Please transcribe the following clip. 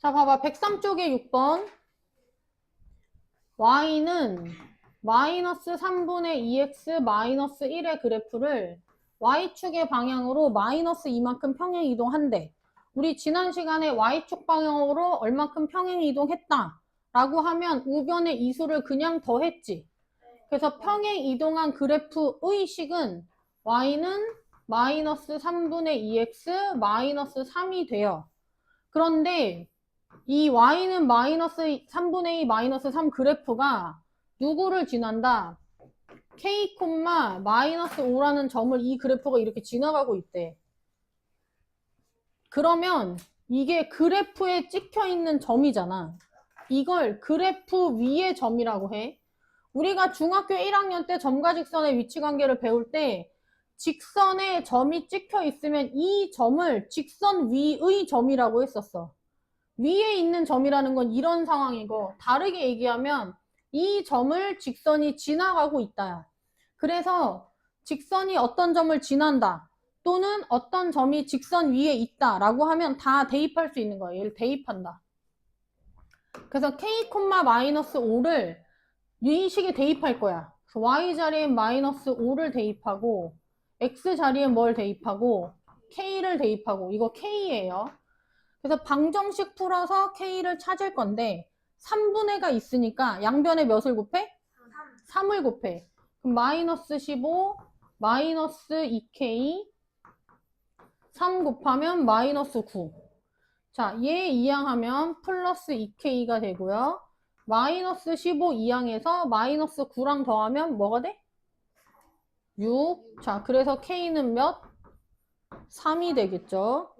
자, 봐봐. 103쪽에 6번. y는 마이너스 3분의 2x 마이너스 1의 그래프를 y축의 방향으로 마이너스 이만큼 평행 이동한대. 우리 지난 시간에 y축 방향으로 얼마큼 평행 이동했다. 라고 하면 우변의 이수를 그냥 더했지. 그래서 평행 이동한 그래프의 식은 y는 마이너스 3분의 2x 마이너스 3이 돼요. 그런데 이 y는 마이너스 3분의 2 마이너스 3 그래프가 누구를 지난다? k, 마이너스 5라는 점을 이 그래프가 이렇게 지나가고 있대. 그러면 이게 그래프에 찍혀 있는 점이잖아. 이걸 그래프 위의 점이라고 해. 우리가 중학교 1학년 때 점과 직선의 위치 관계를 배울 때 직선에 점이 찍혀 있으면 이 점을 직선 위의 점이라고 했었어. 위에 있는 점이라는 건 이런 상황이고 다르게 얘기하면 이 점을 직선이 지나가고 있다. 그래서 직선이 어떤 점을 지난다 또는 어떤 점이 직선 위에 있다 라고 하면 다 대입할 수 있는 거예요. 얘를 대입한다. 그래서 k, 마이너스 5를 이 식에 대입할 거야. 그래서 y 자리에 마이너스 5를 대입하고 x 자리에 뭘 대입하고 k를 대입하고 이거 k예요. 그래서 방정식 풀어서 k를 찾을 건데 3분의 가 있으니까 양변에 몇을 곱해? 3을 곱해. 그럼 마이너스 15 마이너스 2k 3 곱하면 마이너스 9. 자, 얘 이항하면 플러스 2k가 되고요. 마이너스 15 이항해서 마이너스 9랑 더하면 뭐가 돼? 6. 자, 그래서 k는 몇? 3이 되겠죠.